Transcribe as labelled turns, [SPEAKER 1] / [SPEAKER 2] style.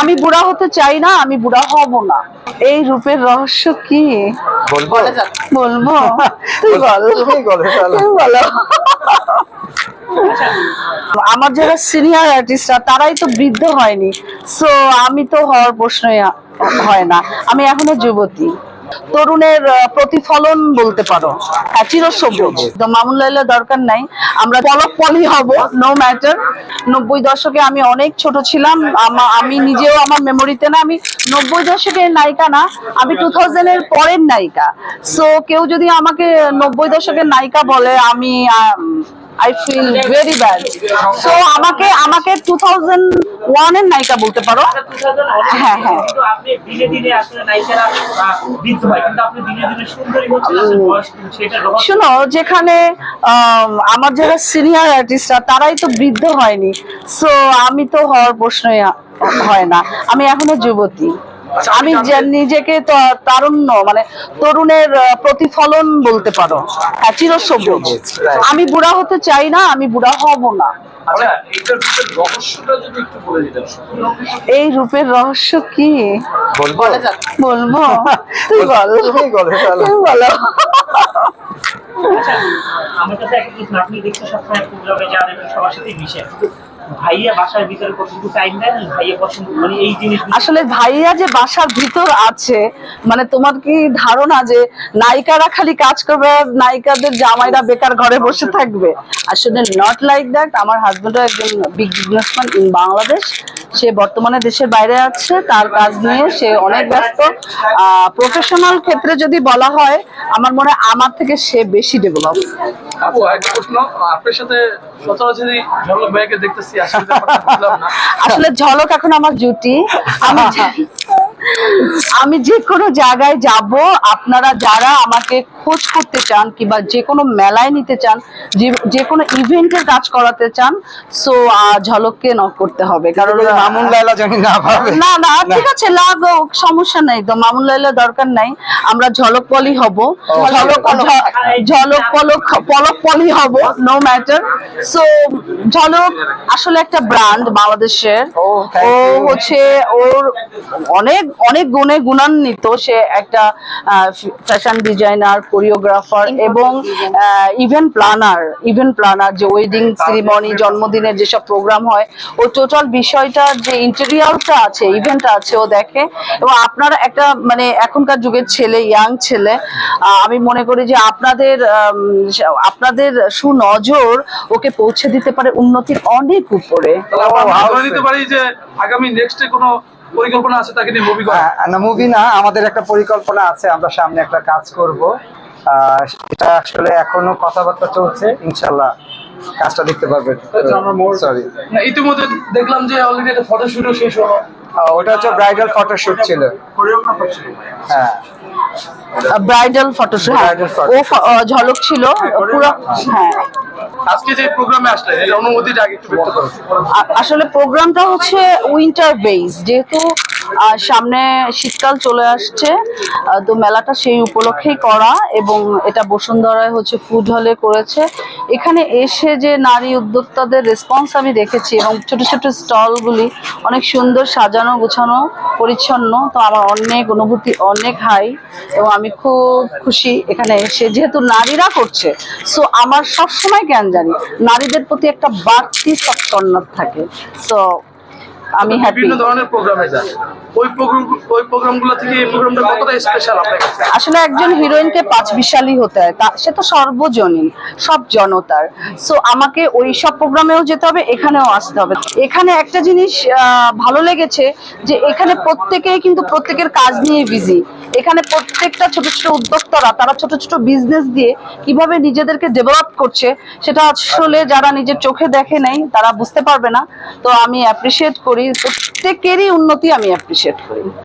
[SPEAKER 1] আমি বুড়া হতে চাই না আমি বুড়া হব না। এই রূপের রহস্য কি?
[SPEAKER 2] বলব?
[SPEAKER 1] বলব? তুই বল
[SPEAKER 2] তুমি বলো, চলো।
[SPEAKER 1] তুমি বলো। আমার যারা সিনিয়র আর্টিস্টরা তারাই তো বৃদ্ধ হয়নি। সো আমি তো হওয়ার প্রশ্নই হয় না। আমি এখনও যুবতী। তরুণের প্রতিফলন বলতে পারো। হ্যাঁ চিরসবুজ। তো দরকার নাই। আমরা পলক পলি হব নো ম্যাটার নব্বই দশকে আমি অনেক ছোট ছিলাম। আমি নিজেও আমার মেমোরিতে না, আমি নব্বই দশকের নায়িকা না, আমি টু থাউজেন্ডের পরের নায়িকা। সো কেউ যদি আমাকে নব্বই দশকের নায়িকা বলে, আমি I feel very bad so আমাকে আমাকে টু থাউজেন্ড ওয়ানের নায়িকা বলতে পারো। হ্যাঁ, হ্যাঁ।
[SPEAKER 3] হয়।
[SPEAKER 1] শোনো যেখানে আম, আমার যারা সিনিয়র আর্টিস্টরা তারাই তো বৃদ্ধ হয়নি। সো আমি তো হওয়ার প্রশ্নই হয় না। আমি এখনও যুবতী। আমি যে নিজেকে তো তারুণ্য মানে তরুণের প্রতিফলন বলতে পারো। হ্যাঁ চিরসবুজ। আমি বুড়া হতে চাই না আমি বুড়া হব না।
[SPEAKER 4] আচ্ছা এইটার ভিতরে রহস্যটা যদি একটু বলে দিতেন।
[SPEAKER 1] এই রূপের রহস্য কি?
[SPEAKER 2] বলব?
[SPEAKER 1] বলব? তুই বল।
[SPEAKER 2] তুমি বলো, চলো।
[SPEAKER 1] তুমি বলো।
[SPEAKER 3] আচ্ছা আমার কাছে একটা কিছু আপনি দেখতে সবসময় প্রোগ্রামে যান এবং সবার সাথে মিশে। কিন্তু ভাইয়া বাসার ভিতরে কতটুকু টাইম দেন, ভাইয়া পছন্দ মানে এই জিনিস
[SPEAKER 1] আসলে ভাইয়া যে বাসার ভিতর আছে মানে তোমার কি ধারণা যে নায়িকারা খালি কাজ করবে, নায়িকাদের জামাইরা বেকার ঘরে বসে থাকবে? আসলে নট লাইক দ্যাট আমার হাজবেন্ডও একজন বিগ বিজনেসম্যান ইন বাংলাদেশ সে বর্তমানে দেশের বাইরে আছে, তার কাজ নিয়ে সে অনেক ব্যস্ত। প্রফেশনাল ক্ষেত্রে যদি বলা হয়, আমার মনে হয় আমার থেকে সে বেশি ডেভেলপ
[SPEAKER 4] আপু একটা প্রশ্ন আপনার সাথে সচরাচরই ঝলক ভাইকে দেখতেছি আসলে ব্যাপারটা বুঝলাম না।
[SPEAKER 1] আসলে ঝলক এখন আমার জুটি আমি আমি যে কোনো জায়গায় যাব আপনারা যারা আমাকে খোঁজ করতে চান কিংবা যে কোনো মেলায় নিতে চান যে- কোনো ইভেন্টের কাজ করাতে চান সো ঝলককে নক করতে হবে। কারণ
[SPEAKER 2] মামুন লাইলা জানি না
[SPEAKER 1] না না ঠিক আছে লাগো সমস্যা নাই তো মামুন লাইলা দরকার নাই। আমরা ঝলক পলি হব। ঝলক ঝলক পলক। পলক পলি হব নো ম্যাটার সো ঝলক আসলে একটা ব্র্যান্ড বাংলাদেশের।
[SPEAKER 2] ও.
[SPEAKER 1] হচ্ছে ওর অনেক অনেক গুণে গুণান্বিত। সে একটা ফ্যাশন ডিজাইনার কোরিওগ্রাফার এবং ইভেন্ট প্ল্যানার ইভেন্ট প্ল্যানার যে ওয়েডিং সেরিমনি জন্মদিনের যেসব প্রোগ্রাম হয় ও টোটাল বিষয়টার যে ইন্টেরিয়ালটা আছে ইভেন্ট আছে ও দেখে। এবং আপনারা একটা মানে এখনকার যুগের ছেলে ইয়াং ছেলে আমি মনে করি যে আপনাদের আপনাদের সুনজর ওকে পৌঁছে দিতে পারে উন্নতির অনেক উপরে।
[SPEAKER 4] পারি যে আগামী নেক্সটে কোনো পরিকল্পনা আছে তাকে নিয়ে মুভি করা
[SPEAKER 2] হ্যাঁ, না মুভি না আমাদের একটা পরিকল্পনা আছে আমরা সামনে একটা কাজ করব। এটা আসলে এখনও কথাবার্তা চলছে ইনশাল্লাহ কাজটা দেখতে পারবেন।
[SPEAKER 4] আচ্ছা,
[SPEAKER 2] সরি
[SPEAKER 4] ইতিমধ্যে দেখলাম যে অলরেডি একটা ফটোশুটও শেষ হলো।
[SPEAKER 2] ওটা হচ্ছে ব্রাইডাল ফটোশুট ছিল। হ্যাঁ।
[SPEAKER 1] ব্রাইডাল ফটোশুট হ্যাঁ ও ঝলক ছিল পুরো হ্যাঁ।
[SPEAKER 4] আজকে যে প্রোগ্রামে আসলেন অনুমতিটা আগে একটু ব্যক্ত করুন
[SPEAKER 1] আ- আসলে প্রোগ্রামটা হচ্ছে উইন্টার বেস যেহেতু আহ, সামনে শীতকাল চলে আসছে। তো মেলাটা সেই উপলক্ষেই করা এবং এটা বসুন্ধরায় হচ্ছে ফুড হলে করেছে। এখানে এসে যে নারী উদ্যোক্তাদের রেসপন্স আমি দেখেছি এবং ছোট ছোট স্টলগুলি অনেক সুন্দর সাজানো গোছানো পরিচ্ছন্ন। তো আমার অনেক অনুভূতি অনেক হাই এবং আমি খুব খুশি এখানে এসে। যেহেতু নারীরা করছে সো আমার সবসময় জ্ঞান জানি নারীদের প্রতি একটা বাড়তি সচ্ছন্নতা থাকে। সো আমি হ্যাপি
[SPEAKER 4] বিভিন্ন ধরনের প্রোগ্রামে যান। ওই প্রোগ্রাম ওই প্রোগ্রামগুলো থেকে এই প্রোগ্রামটা কতটা স্পেশাল আপনার কাছে?
[SPEAKER 1] আসলে একজন হিরোইনকে পাঁচ বিশালী হতে হয়। তা সে তো সর্বজনীন সব জনতার। সো আমাকে ওই সব প্রোগ্রামেও যেতে হবে এখানেও আসতে হবে। এখানে একটা জিনিস আহ, ভালো লেগেছে যে এখানে প্রত্যেকেই কিন্তু প্রত্যেকের কাজ নিয়ে বিজি এখানে প্রত্যেকটা ছোট ছোট উদ্যোক্তারা, তারা ছোট ছোট বিজনেস দিয়ে কীভাবে নিজেদেরকে ডেভেলপ করছে, সেটা আসলে যারা নিজের চোখে দেখে নেই, তারা বুঝতে পারবে না। তো আমি অ্যাপ্রিসিয়েট করি, প্রত্যেকেরই উন্নতি আমি অ্যাপ্রিসিয়েট করি।